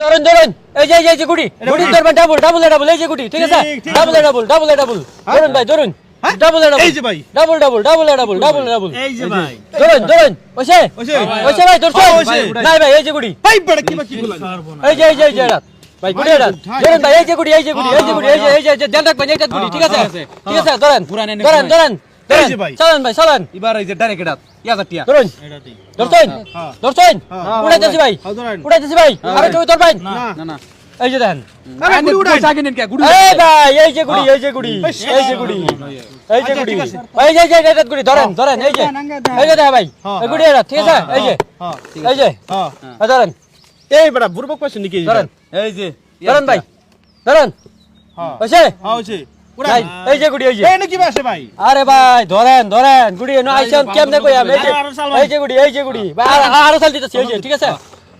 ধরুন ধরুন এই যে এই যে, গুড়ি গুড়ি ধরবেন ডাবল ডাবল ডাবল এই যে গুড়ি ঠিক আছে ডাবল ডাবল ডাবল ডাবল ধরুন ভাই ধরুন হ্যাঁ? ডাবল ডাবল এই যে ভাই। Double double double double double double এই যে ভাই ধরুন ধরুন ওসে ওসে। ভাই ধরছো হ্যাঁ, নাই ভাই এই যে গুড়ি ভাই বড় কি বাকি বলা এই যে এই যে এই যে ভাই গুড়ি রাত ধরুন ভাই এই যে গুড়ি এই যে গুড়ি এই যে গুড়ি এই যে এই যে ধ্যান রাখবেন এইটা গুড়ি ঠিক আছে ঠিক আছে ধরেন ধরেন ধরেন। চালান ভাই চালান। এবার এই যে ডাইরেক্ট এটা। ইয়াজার টিয়া ধরুন। ধরছেন? হ্যাঁ। ধরছেন? হ্যাঁ। উড়াইতেছি ভাই। হ্যাঁ। উড়াইতেছি ভাই। আরে কেউ ধরবেন? না না না এই যে দেন। আরে গুড়ি উড়াই। পয়সা কিনেন কে? গুড়ি এই যে গুড়ি এই যে গুড়ি। এই যে গুড়ি। এই যে গুড়ি। এই যে এই গুড়ি। ধরেন ধরেন এই যে। এই যে দেখা ভাই। এই গুড়ি ঠিক আছে? এই যে। হ্যাঁ এই যে। হ্যাঁ। ধরেন। এই বড় বুড়বক পাশে নাকি ধরেন। এই যে। ধরেন ভাই। ধরেন। হ্যাঁ। হ্যাঁ ভাই এই যে গুড়ি এই যে। এই নাকি বাসে ভাই? আরে ভাই ধরেন ধরেন গুড়ি এনো আইছেন কেমনে যে সাল ভাই। এই যে গুড়ি এই যে গুড়ি। ভাই আর- আরও সাল দিতেছি এই যে ঠিক আছে?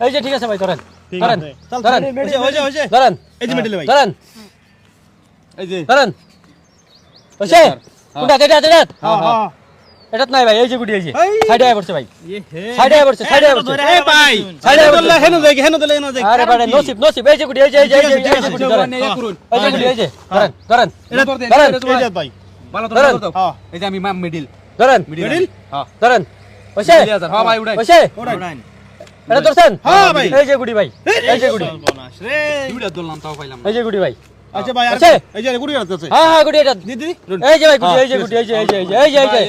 এই যে ঠিক আছে ভাই ধরেন ধরেন ধরেন হইছে হইছে হইছে ধরেন এই যে মিডলে ভাই। ধরেন। এই যে। ধরেন। হইছে কোনটা এটা এটা? হ্যাঁ হ্যাঁ। এটা নাই ভাই এই যে গুড়ি এই যে। সাইডে আয় পড়ছে ভাই হে সাইডে আয় পড়ছে সাইডে আয় পড়ছে এই ভাই সাইডে বসে। দলে হেনো যাই হেনো দলে হেনো যাই আরে ভাই নসিব নসিব এই যে গুড়ি এই যে এই যে এই যে এই যে গুড়ি ধরেন মানে করুন এই যে গুড়ি এই যে ধরেন ধরেন এটা ধরেন। এটা এই যে ভাই ভালো তো ধরেন। ভালো তো হ্যাঁ এই যে আমি মাম মিডিল ধরেন মিডিল? হ্যাঁ ধরেন হইছে হ্যাঁ ভাই উড়াই হইছে ওড়াই এটা ধরছেন হ্যাঁ ভাই। এই যে গুড়ি ভাই এই যে গুড়ি সর্বনাশ রে দুইটা ধরলাম তাও পাইলাম না। হ্যাঁ। এই যে গুড়ি ভাই আচ্ছা ভাই আছে? এই যে গুড়ি আছে হ্যাঁ হ্যাঁ গুড়ি এটা। দিদি এই যে ভাই গুড়ি এই যে গুড়ি এই যে এই যে এই যে এই যে এই যে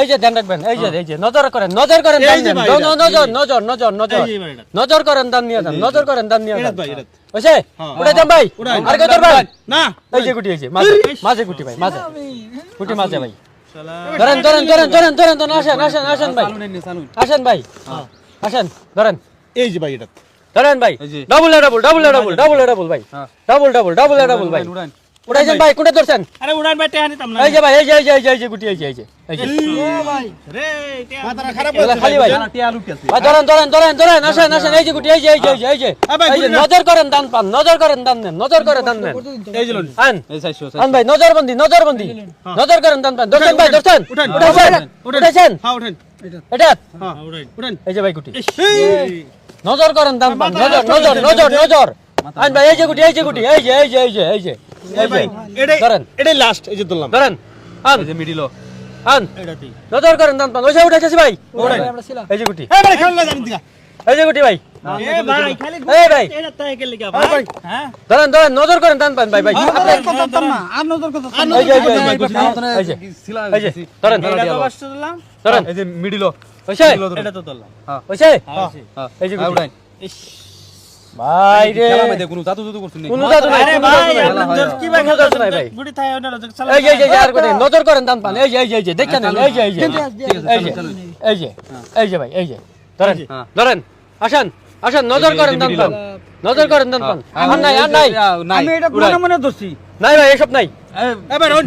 এই যে ধ্যান রাখবেন এই যে এই যে নজর করেন নজর করেন দান এই যে দেন ভাই, নজর নজর নজর নজর এই যে ভাই এটা। নজর করেন দান নিয়ে যান নজর করেন দান নিয়ে যান। ভাই হ্যাঁ। দেন আর না এই যে গুটি এই যে মাঝে মাঝে গুটি ভাই মাঝে। গুটি মাঝে ভাই। ধরেন ধরেন ধরেন ধরেন ধরেন ধরেন আসেন আসেন আসেন ভাই। আসেন ভাই। আসেন ধরেন। এই যে ভাই এটা। ধরেন ভাই। Double double double double double double ভাই। ডাবল ডাবল ডাবল ডাবল ভাই উড়ান উড়াইছেন ভাই কোনটা ধরছেন আরে উড়ান ভাই টেহানি তাম না এই যে ভাই এই যে এই যে এই যে এই যে গুটি এই যে এই যে এই যে রে মাথাটা খারাপ এগুলা খালি ভাই টিয়া ভাই ধরেন ধরেন ধরেন ধরেন আসেন আসেন এই যে গুটি এই যে এই যে এই যে এই যে। নজর করেন দান পান নজর করেন দান নেন নজর করে দান নেন এই যে লোন আন এই চাইছো আন ভাই নজরবন্দি নজরবন্দি নজর করেন দান পান ধরছেন ভাই ধরছেন উঠান, উঠাইছেন উঠাইছেন হ্যাঁ উঠেন এটা হ্যাঁ উঠান উঠান এই যে ভাই গুটি নজর করেন দান পান নজর নজর নজর নজর আন ভাই এই যে গুটি এই যে গুটি এই যে এই যে এই যে এই যে এই ভাই এটাই এটাই লাস্ট এই যে ধরলাম ধরেন আন। এই যে মিডিল আন। এটাতেই নজর করেন দান পান। ওই যে উঠাইতেছি ভাই। এই যে গুটি। এই ভাই খেলনা জানি দিগা এই যে গুটি ভাই। এ ভাই খালি এই ভাই। এটা তাই কে লাগা ভাই। ভাই। হ্যাঁ? ধরেন ধরেন নজর করেন দান পান ভাই ভাই। এই এই যে, এই যে এই যে সিলা এই যে ধরেন। এটা তো এই যে মিডিল হইছে এটা তো ধরলাম হইছে হ্যাঁ এই যে হ্যাঁ গুটি। উড়ান ভাই রে খেলা মধ্যে কোনো জাদু জাদু করছুন কোনো জাদু নাই আরে ভাই হয়, হয়। কি ভাই কোনো জাদু নাই ভাই। গুড়ি থাই ওটা চালা এই যে এই আর করে নজর করেন দান পান এই এই এই যে দেখেন এই যে এই যে এই যে। এই যে এই যে ভাই এই যে ধরেন হ্যাঁ। ধরেন আসেন আসেন নজর করেন এই দান পান নজর করেন দান পান হ্যাঁ, আর নাই আর নাই আমি এটা মনে মনে ধরছি নাই ভাই এসব নাই এ ভাই রন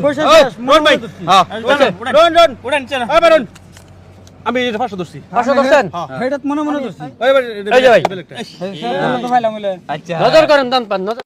রন ভাই হ্যাঁ রন রন উড়ান চলো এ ভাই রন আমি এটা ফাঁসো ধরছি পাঁচশো ধরছেন এটা মনে মনে ধরছি এই ভাই এই যে ভাই। আচ্ছা নজর করেন দান পান নজর